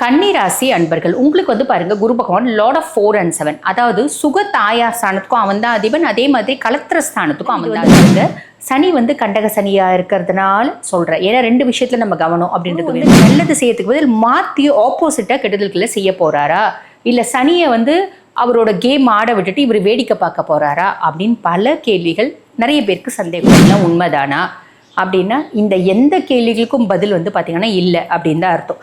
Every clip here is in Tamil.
கன்னிராசி அன்பர்கள் உங்களுக்கு வந்து பாருங்க குரு பகவான் lord of four and seven அதாவது சுக தாயா ஸ்தானத்துக்கும் அவன் தான் அதிபன் அதே மாதிரி கலத்திர ஸ்தானத்துக்கும் அவன் தான். சனி வந்து கண்டக சனியா இருக்கிறதுனால சொல்றேன். ஏன்னா ரெண்டு விஷயத்துல நம்ம கவனம் அப்படின்றது வந்து நல்லது செய்யறதுக்கு பதில் மாத்தி ஆப்போசிட்டா கெடுதல்களை செய்ய போறாரா? இல்ல சனியை வந்து அவரோட கேம் ஆட விட்டுட்டு இவர் வேடிக்கை பார்க்க போறாரா? அப்படின்னு பல கேள்விகள் நிறைய பேருக்கு சந்தேகம் உண்மைதானா? அப்படின்னா இந்த எந்த கேள்விகளுக்கும் பதில் வந்து பாத்தீங்கன்னா இல்லை அப்படின்னு தான் அர்த்தம்.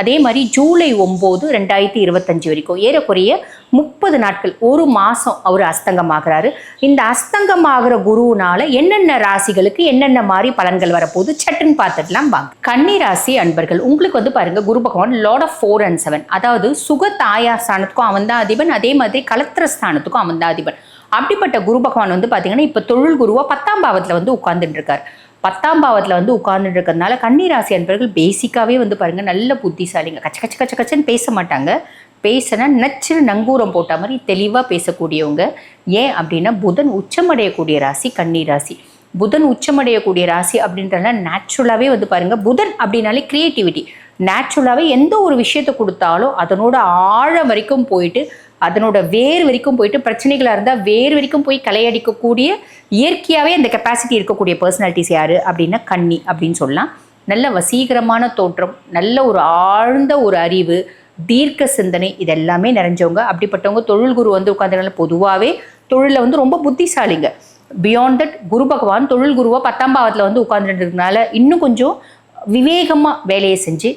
அதே மாதிரி ஜூலை ஒம்பது ரெண்டாயிரத்தி இருபத்தஞ்சு வரைக்கும் ஏறக்குறைய முப்பது நாட்கள் ஒரு மாதம் அவர் அஸ்தங்கமாகிறாரு. இந்த அஸ்தங்கமாகிற குருவினால என்னென்ன ராசிகளுக்கு என்னென்ன மாதிரி பலன்கள் வரப்போகுது? சட்டுன்னு பார்த்துடலாம் வாங்க. கன்னி ராசி அன்பர்கள் உங்களுக்கு வந்து பாருங்க குரு பகவான் lord of four and seven அதாவது சுக தாயா ஸ்தானத்துக்கும் அவன் தான் அதிபன் அதே மாதிரி கலத்திர ஸ்தானத்துக்கும் அவன் தான் அதிபன். அப்படிப்பட்ட குரு பகவான் வந்து பார்த்தீங்கன்னா இப்போ தொழில் குருவாக பத்தாம் பாவத்தில் வந்து உட்கார்ந்துட்டு இருக்கார். பத்தாம் பாவத்தில் வந்து உட்கார்ந்துட்டு இருக்கிறதுனால கன்னிராசி அன்பர்கள் பேசிக்காகவே வந்து பாருங்க நல்ல புத்திசாலிங்க. கச்ச கச்ச கச்ச கச்சன்னு பேச மாட்டாங்க. பேசினா நச்சுன்னு நங்கூரம் போட்ட மாதிரி தெளிவாக பேசக்கூடியவங்க. ஏன் அப்படின்னா புதன் உச்சமடையக்கூடிய ராசி கன்னிராசி. புதன் உச்சமடையக்கூடிய ராசி அப்படின்றதுனால நேச்சுரலாகவே வந்து பாருங்க புதன் அப்படின்னாலே க்ரியேட்டிவிட்டி நேச்சுரலாகவே எந்த ஒரு விஷயத்தை கொடுத்தாலும் அதனோட ஆழம் வரைக்கும் போயிட்டு அதனோட வேர் வரைக்கும் போயிட்டு பிரச்சனைகளாக இருந்தால் வேர் வரைக்கும் போய் கலையடிக்கக்கூடிய இயற்கையாகவே அந்த கெப்பாசிட்டி இருக்கக்கூடிய பர்சனாலிட்டிஸ் யார்? அப்படின்னா கன்னி அப்படின்னு சொல்லலாம். நல்ல வசீகரமான தோற்றம் நல்ல ஒரு ஆழ்ந்த ஒரு அறிவு தீர்க்க சிந்தனை இதெல்லாமே நிறைஞ்சவங்க. அப்படிப்பட்டவங்க தொழில் குரு வந்து உட்காந்துனால பொதுவாகவே தொழிலில் வந்து ரொம்ப புத்திசாலிங்க. பியாண்ட் தட் குரு பகவான் தொழில் குருவாக பத்தாம் பாவத்தில் வந்து உட்காந்துருக்கிறதுனால இன்னும் கொஞ்சம் விவேகமாக வேலையை செஞ்சு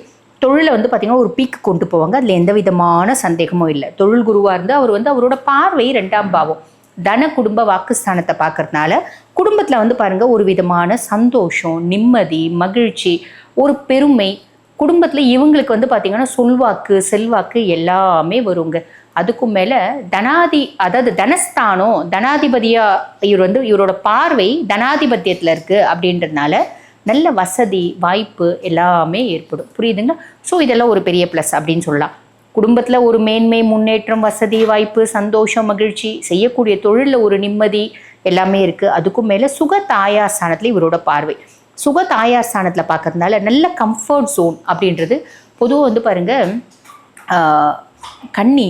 தொழிலை வந்து பார்த்திங்கன்னா ஒரு பீக்கு கொண்டு போவாங்க. அதில் எந்த விதமான சந்தேகமும் இல்லை. தொழில் குருவாக இருந்து அவர் வந்து அவரோட பார்வை ரெண்டாம் பாவம். தன குடும்ப வாக்குஸ்தானத்தை பார்க்கறதுனால குடும்பத்தில் வந்து பாருங்கள் ஒரு விதமான சந்தோஷம் நிம்மதி மகிழ்ச்சி ஒரு பெருமை. குடும்பத்தில் இவங்களுக்கு வந்து பார்த்திங்கன்னா சொல்வாக்கு செல்வாக்கு எல்லாமே வருங்க. அதுக்கும் மேலே தனாதி அதாவது தனஸ்தானம் தனாதிபதியாக இவர் வந்து இவரோட பார்வை தனாதிபத்தியத்தில் இருக்குது அப்படின்றதுனால நல்ல வசதி வாய்ப்பு எல்லாமே ஏற்படும். புரியுதுங்களா? ஸோ இதெல்லாம் ஒரு பெரிய ப்ளஸ் அப்படின்னு சொல்லலாம். குடும்பத்தில் ஒரு மேன்மை முன்னேற்றம் வசதி வாய்ப்பு சந்தோஷம் மகிழ்ச்சி செய்யக்கூடிய தொழிலில் ஒரு நிம்மதி எல்லாமே இருக்குது அதுக்கும் மேலே சுக தாயாஸ்தானத்தில் இவரோட பார்வை. சுக தாயாஸ்தானத்தில் பார்க்கறதுனால நல்ல கம்ஃபர்ட் ஜோன் அப்படின்றது பொதுவாக வந்து பாருங்கள் கண்ணி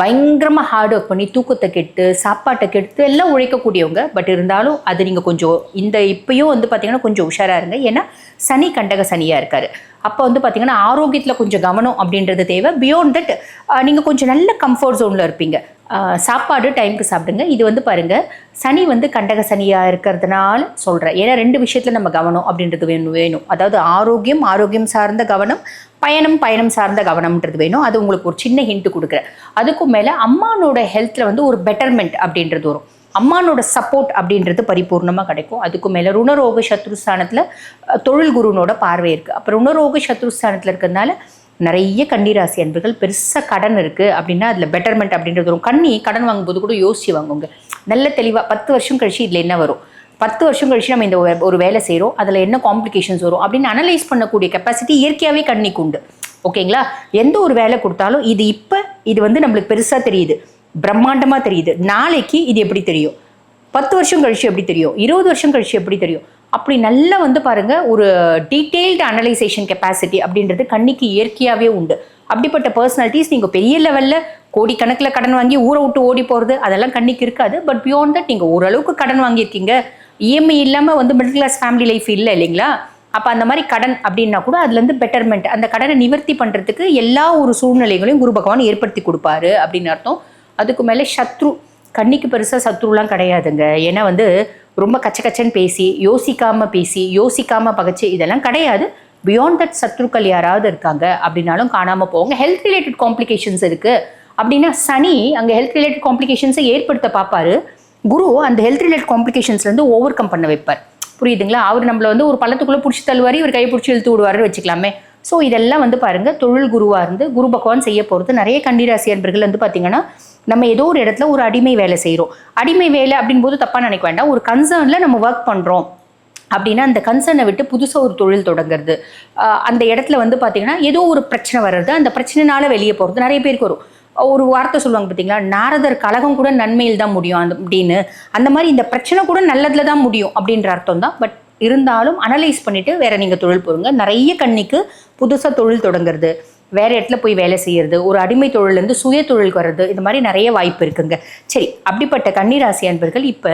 பயங்கரமாக ஹார்ட் ஒர்க் பண்ணி தூக்கத்தை கெட்டு சாப்பாட்டை கெடுத்து எல்லாம் உழைக்கக்கூடியவங்க. பட் இருந்தாலும் அது நீங்கள் கொஞ்சம் இந்த இப்பயும் வந்து பார்த்தீங்கன்னா கொஞ்சம் உஷாராக இருங்க. ஏன்னா சனி கண்டக சனியாக இருக்கார். அப்போ வந்து பார்த்தீங்கன்னா ஆரோக்கியத்தில் கொஞ்சம் கவனம் அப்படின்றது தேவை. பியோண்ட் தட் நீங்கள் கொஞ்சம் நல்ல கம்ஃபர்ட் ஜோனில் இருப்பீங்க. சாப்பாடு டைமுக்கு சாப்பிடுங்க. இது வந்து பாருங்கள் சனி வந்து கண்டக சனியாக இருக்கிறதுனால சொல்கிறேன் ஏன்னா ரெண்டு விஷயத்தில் நம்ம கவனம் அப்படின்றது வேணும் வேணும். அதாவது ஆரோக்கியம் ஆரோக்கியம் சார்ந்த கவனம் பயணம் பயணம் சார்ந்த கவனம்ன்றது வேணும். அது உங்களுக்கு ஒரு சின்ன ஹிண்ட் கொடுக்குறேன். அதுக்கும் மேலே அம்மானோட ஹெல்த்தில் வந்து ஒரு பெட்டர்மெண்ட் அப்படின்றது வரும். அம்மானோட சப்போர்ட் அப்படின்றது பரிபூர்ணமாக கிடைக்கும். அதுக்கு மேலே ருணரோக சத்ருஸ்தானத்தில் தொழில் குருனோட பார்வை இருக்குது அப்போ ருணரோக சத்ருஸ்தானத்தில் இருக்கிறதுனால நிறைய கன்னிராசி அன்பர்கள் பெருசாக கடன் இருக்குது அப்படின்னா அதில் பெட்டர்மெண்ட் அப்படின்றது வரும். கண்ணி கடன் வாங்கும்போது கூட யோசிச்சு வாங்குங்க. நல்ல தெளிவாக பத்து வருஷம் கழிச்சு இதில் என்ன வரும்? பத்து வருஷம் கழிச்சு நம்ம இந்த ஒரு- ஒரு வேலை செய்கிறோம் அதில் என்ன காம்ப்ளிகேஷன்ஸ் வரும் அப்படின்னு அனலைஸ் பண்ணக்கூடிய கெப்பாசிட்டி இயற்கையாகவே கண்ணிக்கு உண்டு. ஓகேங்களா? எந்த ஒரு வேலை கொடுத்தாலும் இது இப்போ இது வந்து நம்மளுக்கு பெருசாக தெரியுது. பிரம்மாண்டமாக தெரியுது. நாளைக்கு இது எப்படி தெரியும்? பத்து வருஷம் கழிச்சு எப்படி தெரியும்? இருபது வருஷம் கழிச்சு எப்படி தெரியும்? அப்படி நல்லா வந்து பாருங்கள் ஒரு டீட்டெயில்டு அனலைசேஷன் கெப்பாசிட்டி அப்படின்றது கண்ணிக்கு இயற்கையாகவே உண்டு. அப்படிப்பட்ட பர்சனாலிட்டிஸ் நீங்கள் பெரிய லெவலில் கோடிக்கணக்கில் கடன் வாங்கி ஊரை விட்டு ஓடி போகிறது அதெல்லாம் கண்ணிக்கு இருக்காது. பட் பியாண்ட் தட் நீங்கள் ஓரளவுக்கு கடன் வாங்கியிருக்கீங்க. இஎம்ஐ இல்லாமல் வந்து மிடில் கிளாஸ் ஃபேமிலி லைஃப் இல்லை இல்லைங்களா? அப்போ அந்த மாதிரி கடன் அப்படின்னா கூட அதுலேருந்து பெட்டர்மெண்ட் அந்த கடனை நிவர்த்தி பண்ணுறதுக்கு எல்லா ஒரு சூழ்நிலைகளையும் குரு பகவான் ஏற்படுத்தி கொடுப்பாரு அப்படின்னு அர்த்தம். அதுக்கு மேலே சத்ரு கண்ணிக்கு பெருசாக சத்ருலாம் கிடையாதுங்க. ஏன்னா வந்து ரொம்ப கச்ச கச்சன்னு பேசி யோசிக்காமல் பேசி யோசிக்காமல் பகச்சு இதெல்லாம் கிடையாது. பியாண்ட் தட் சத்ருக்கள் யாராவது இருக்காங்க அப்படின்னாலும் காணாமல் போவாங்க ஹெல்த் ரிலேட்டட் காம்ப்ளிகேஷன்ஸ் இருக்குது அப்படின்னா சனி அங்கே ஹெல்த் ரிலேட்டட் காம்ப்ளிகேஷன்ஸை ஏற்படுத்த பார்ப்பாரு. குரு அந்த ஹெல்த் ரிலேட் காம்ப்ளிகேஷன்ஸ்லேருந்து ஓவர் கம் பண்ண வைப்பார். புரியுதுங்களா? அவர் நம்மளை வந்து ஒரு பள்ளத்துக்குள்ளே பிடிச்சி தள்ளுவார் இவர் கையை பிடிச்சி இழுத்து விடுவாருன்னு வச்சுக்கலாமே. ஸோ இதெல்லாம் வந்து பாருங்க தொழில் குருவாக இருந்து குரு பகவான் செய்ய போகிறது நிறைய கண்டிராசி அன்பர்கள் வந்து பார்த்தீங்கன்னா நம்ம ஏதோ ஒரு இடத்துல ஒரு அடிமை வேலை செய்கிறோம் அடிமை வேலை அப்படின் போது தப்பாக நினைக்க வேண்டாம். ஒரு கன்சர்னில் நம்ம ஒர்க் பண்ணுறோம் அப்படின்னா அந்த கன்சர்னை விட்டு புதுசாக ஒரு தொழில் தொடங்குறது. அந்த இடத்துல வந்து பார்த்தீங்கன்னா ஏதோ ஒரு பிரச்சனை வர்றது அந்த பிரச்சனைனால வெளியே போகிறது நிறைய பேருக்கு வரும். ஒரு வார்த்தை சொல்லுவாங்க பார்த்தீங்களா? நாரதர் கழகம் கூட நன்மையில் தான் முடியும் அந்த அப்படின்னு. அந்த மாதிரி இந்த பிரச்சனை கூட நல்லதில் தான் முடியும் அப்படின்ற அர்த்தம் தான். பட் இருந்தாலும் அனலைஸ் பண்ணிவிட்டு வேறு நீங்கள் தொழில் போடுங்க நிறைய கண்ணிக்கு புதுசாக தொழில் தொடங்குறது வேறு இடத்துல போய் வேலை செய்யறது ஒரு அடிமை தொழிலேருந்து சுய தொழிலுக்கு வர்றது இந்த மாதிரி நிறைய வாய்ப்பு இருக்குங்க. சரி அப்படிப்பட்ட கன்னிராசி அன்பர்கள் இப்போ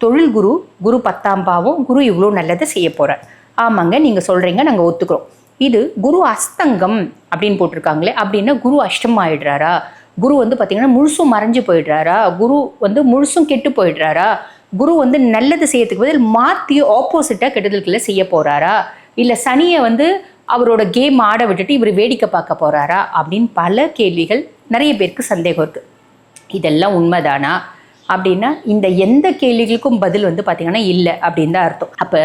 தொழில் குரு குரு பத்தாம் பாவம் குரு இவ்வளோ நல்லதை செய்ய போகிறார் ஆமாங்க நீங்கள் சொல்கிறீங்க நாங்கள் ஒத்துக்கிறோம். இது குரு அஸ்தங்கம் அப்படின்னு போட்டிருக்காங்களே அப்படின்னா குரு அஷ்டம் ஆயிடுறாரா? குரு வந்து பார்த்தீங்கன்னா முழுசும் மறைஞ்சு போயிடுறாரா? குரு வந்து முழுசும் கெட்டு போயிடுறாரா? குரு வந்து நல்லது செய்யறதுக்கு பதில் மாற்றி ஆப்போசிட்டாக கெடுதல்களை செய்ய போகிறாரா இல்லை சனியை வந்து அவரோட கேம் ஆட விட்டுட்டு இவர் வேடிக்கை பார்க்க போகிறாரா அப்படின்னு பல கேள்விகள் நிறைய பேருக்கு சந்தேகம் இருக்குது இதெல்லாம் உண்மைதானா? அப்படின்னா இந்த எந்த கேள்விகளுக்கும் பதில் வந்து பார்த்திங்கன்னா இல்லை அப்படின்னு தான் அர்த்தம். அப்போ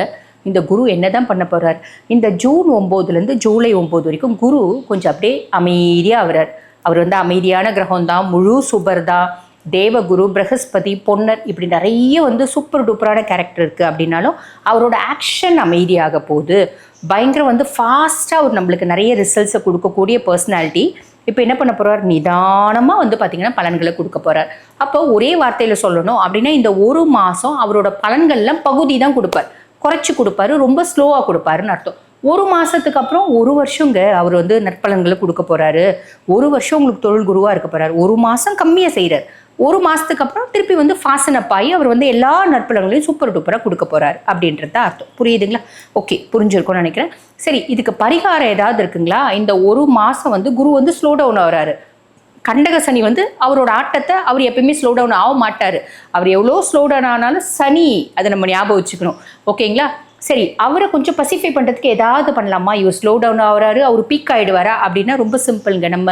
இந்த குரு என்ன தான் பண்ண போகிறார் இந்த ஜூன் ஒம்போதுலேருந்து ஜூலை ஒம்பது வரைக்கும் குரு கொஞ்சம் அப்படியே அமைதியாக ஆகிறார் அவர் வந்து அமைதியான கிரகம் தான் முழு சுபர் தான் தேவகுரு பிரகஸ்பதி பொன்னர் இப்படி நிறைய வந்து சூப்பர் டூப்பரான கேரக்டர் இருக்குது அப்படின்னாலும் அவரோட ஆக்ஷன் அமைதியாக போகுது. பயங்கர வந்து ஃபாஸ்ட்டாக அவர் நம்மளுக்கு நிறைய ரிசல்ட்ஸை கொடுக்கக்கூடிய பர்சனாலிட்டி இப்போ என்ன பண்ண போகிறார் நிதானமாக வந்து பார்த்திங்கன்னா பலன்களை கொடுக்க போகிறார் அப்போ ஒரே வார்த்தையில் சொல்லணும் அப்படின்னா இந்த ஒரு மாதம் அவரோட பலன்கள்லாம் பகுதி தான் கொடுப்பார். குறைச்சி கொடுப்பாரு ரொம்ப ஸ்லோவாக கொடுப்பாருன்னு அர்த்தம். ஒரு மாதத்துக்கு அப்புறம் ஒரு வருஷங்க அவர் வந்து நற்பலன்களை கொடுக்க போகிறாரு ஒரு வருஷம் உங்களுக்கு தொழில் குருவாக இருக்க போகிறாரு ஒரு மாதம் கம்மியாக செய்கிறார் ஒரு மாதத்துக்கு அப்புறம் திருப்பி வந்து ஃபாசனப் ஆகி அவர் வந்து எல்லா நற்பலன்களையும் சூப்பர் டூப்பராக கொடுக்க போகிறார் அப்படின்றது தான் அர்த்தம். புரியுதுங்களா? ஓகே புரிஞ்சிருக்கும்னு நினைக்கிறேன். சரி இதுக்கு பரிகாரம் ஏதாவது இருக்குங்களா? இந்த ஒரு மாதம் வந்து குரு வந்து ஸ்லோ டவுன் ஆகிறாரு. கண்டக சனி வந்து அவரோட ஆட்டத்தை அவர் எப்பயுமே ஸ்லோ டவுன் ஆக மாட்டார். அவர் எவ்வளோ ஸ்லோ டவுன் ஆனாலும் சனி அதை நம்ம ஞாபகம் வச்சுக்கணும். ஓகேங்களா சரி அவரை கொஞ்சம் பசிஃபை பண்ணுறதுக்கு ஏதாவது பண்ணலாமா? இவர் ஸ்லோ டவுன் ஆகிறாரு அவர் பீக் ஆகிடுவாரா அப்படின்னா ரொம்ப சிம்பிளுங்க நம்ம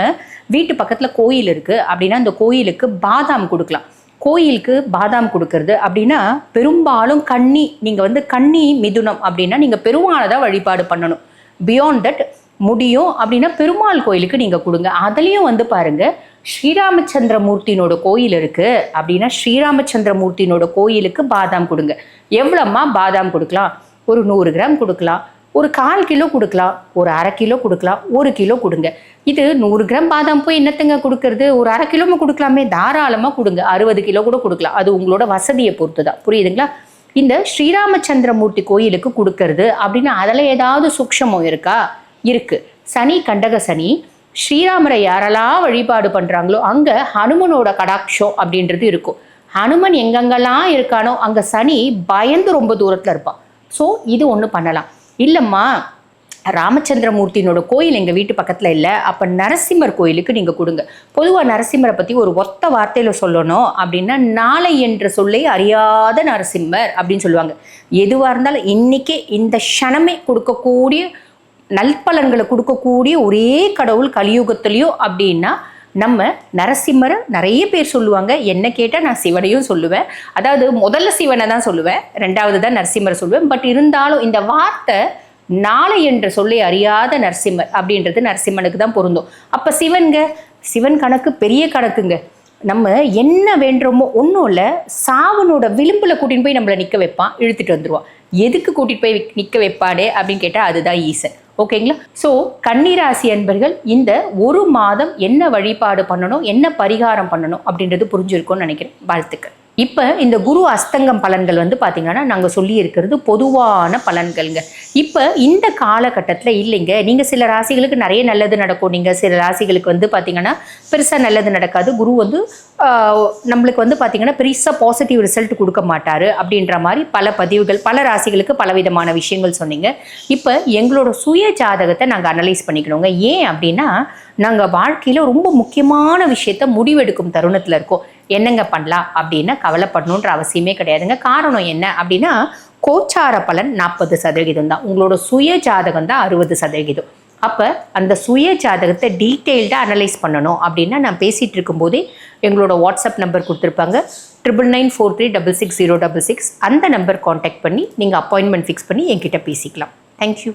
வீட்டு பக்கத்தில் கோயில் இருக்குது அப்படின்னா அந்த கோயிலுக்கு பாதாம் கொடுக்கலாம். கோயிலுக்கு பாதாம் கொடுக்கறது அப்படின்னா பெரும்பாலும் கன்னி நீங்கள் வந்து கன்னி மிதுனம் அப்படின்னா நீங்கள் பெருமாளை தான் வழிபாடு பண்ணணும். பியாண்ட் தட் முடியும். அப்படின்னா பெருமாள் கோயிலுக்கு நீங்கள் கொடுங்க. அதுலேயும் வந்து பாருங்க ஸ்ரீராமச்சந்திரமூர்த்தினோட கோயில் இருக்குது அப்படின்னா ஸ்ரீராமச்சந்திரமூர்த்தினோட கோயிலுக்கு பாதாம் கொடுங்க. எவ்வளோம்மா பாதாம் கொடுக்கலாம்? ஒரு நூறு கிராம் கொடுக்கலாம். ஒரு கால் கிலோ கொடுக்கலாம். ஒரு அரை கிலோ கொடுக்கலாம். ஒரு கிலோ கொடுங்க. இது நூறு கிராம் பாதாம் போய் என்னத்துங்க கொடுக்கறது? ஒரு அரை கிலோமா கொடுக்கலாமே. தாராளமாக கொடுங்க. அறுபது கிலோ கூட கொடுக்கலாம். அது உங்களோட வசதியை பொறுத்து தான் புரியுதுங்களா? இந்த ஸ்ரீராமச்சந்திரமூர்த்தி கோயிலுக்கு கொடுக்கறது அப்படின்னு அதில் ஏதாவது சூக்ஷமம் இருக்கா? இருக்கு. சனி கண்டக சனி ஸ்ரீராமரை யாரெல்லாம் வழிபாடு பண்ணுறாங்களோ அங்கே ஹனுமனோட கடாட்சம் அப்படின்றது இருக்கும். ஹனுமன் எங்கெங்கெல்லாம் இருக்கானோ அங்கே சனி பயந்து ரொம்ப தூரத்தில் இருப்பான். ஸோ இது ஒன்று பண்ணலாம். இல்லைம்மா ராமச்சந்திரமூர்த்தியினோட கோயில் எங்கள் வீட்டு பக்கத்தில் இல்லை. அப்போ நரசிம்மர் கோயிலுக்கு நீங்கள் கொடுங்க. பொதுவாக நரசிம்மரை பற்றி ஒரு ஒத்த வார்த்தையில் சொல்லணும் அப்படின்னா நாளை என்ற சொல்லை அறியாத நரசிம்மர் அப்படின்னு சொல்லுவாங்க. எதுவாக இருந்தாலும் இன்றைக்கே இந்த க்ஷணமே கொடுக்கக்கூடிய நல்பலன்களை கொடுக்கக்கூடிய ஒரே கடவுள் கலியுகத்துலேயோ அப்படின்னா நம்ம நரசிம்மரை நிறைய பேர் சொல்லுவாங்க. என்ன கேட்டால் நான் சிவனையும் சொல்லுவேன். அதாவது முதல்ல சிவனை தான் சொல்லுவேன். ரெண்டாவது தான் நரசிம்மரை சொல்லுவேன். பட் இருந்தாலும் இந்த வார்த்தை நாளை என்ற சொல்லை அறியாத நரசிம்மர் அப்படின்றது நரசிம்மனுக்கு தான் பொருந்தும். அப்போ சிவன்க சிவன் கணக்கு பெரிய கணக்குங்க. நம்ம என்ன வேண்டுறோமோ ஒன்றும் இல்லை சாவனோட விளிம்பில் கூட்டின்னு போய் நம்மளை நிற்க வைப்பான் இழுத்துட்டு வந்துடுவான் எதுக்கு கூட்டிகிட்டு போய் நிற்க வைப்பாடே அப்படின்னு கேட்டால் அதுதான் ஈசன். ஓகேங்களா? ஸோ கன்னிராசி அன்பர்கள் இந்த ஒரு மாதம் என்ன வழிபாடு பண்ணணும் என்ன பரிகாரம் பண்ணணும் அப்படின்றது புரிஞ்சிருக்கும்னு நினைக்கிறேன். வாழ்த்துக்கள். இப்போ இந்த குரு அஸ்தங்கம் பலன்கள் வந்து பார்த்தீங்கன்னா நாங்கள் சொல்லியிருக்கிறது பொதுவான பலன்கள்ங்க. இப்போ இந்த காலகட்டத்தில் இல்லைங்க. நீங்கள் சில ராசிகளுக்கு நிறைய நல்லது நடக்கும். நீங்கள் சில ராசிகளுக்கு வந்து பார்த்தீங்கன்னா பெருசாக நல்லது நடக்காது. குரு வந்து நம்மளுக்கு வந்து பார்த்தீங்கன்னா பெருசாக பாசிட்டிவ் ரிசல்ட் கொடுக்க மாட்டார் அப்படின்ற மாதிரி பல பதிவுகள் பல ராசிகளுக்கு பலவிதமான விஷயங்கள் சொன்னீங்க. இப்போ எங்களோட சுய ஜாதகத்தை நாங்கள் அனலைஸ் பண்ணிக்கணுங்க. ஏன் அப்படின்னா நாங்கள் வாழ்க்கையில் ரொம்ப முக்கியமான விஷயத்த முடிவெடுக்கும் தருணத்தில் இருக்கோம். என்னங்க பண்ணலாம்? அப்படின்னா கவலைப்படணுன்ற அவசியமே கிடையாதுங்க. காரணம் என்ன அப்படின்னா கோச்சார பலன் நாற்பது சதவிகிதம் தான். உங்களோட சுய ஜாதகம் தான் அறுபது சதவிகிதம் அப்போ அந்த சுய ஜாதகத்தை டீட்டெயில்டாக அனலைஸ் பண்ணணும் அப்படின்னா நான் பேசிகிட்டு இருக்கும்போதே எங்களோட வாட்ஸ்அப் நம்பர் கொடுத்துருப்பாங்க. Triple nine four three double six zero double six அந்த நம்பர் காண்டாக்ட் பண்ணி நீங்கள் அப்பாயின்மெண்ட் ஃபிக்ஸ் பண்ணி என்கிட்ட பேசிக்கலாம். தேங்க்யூ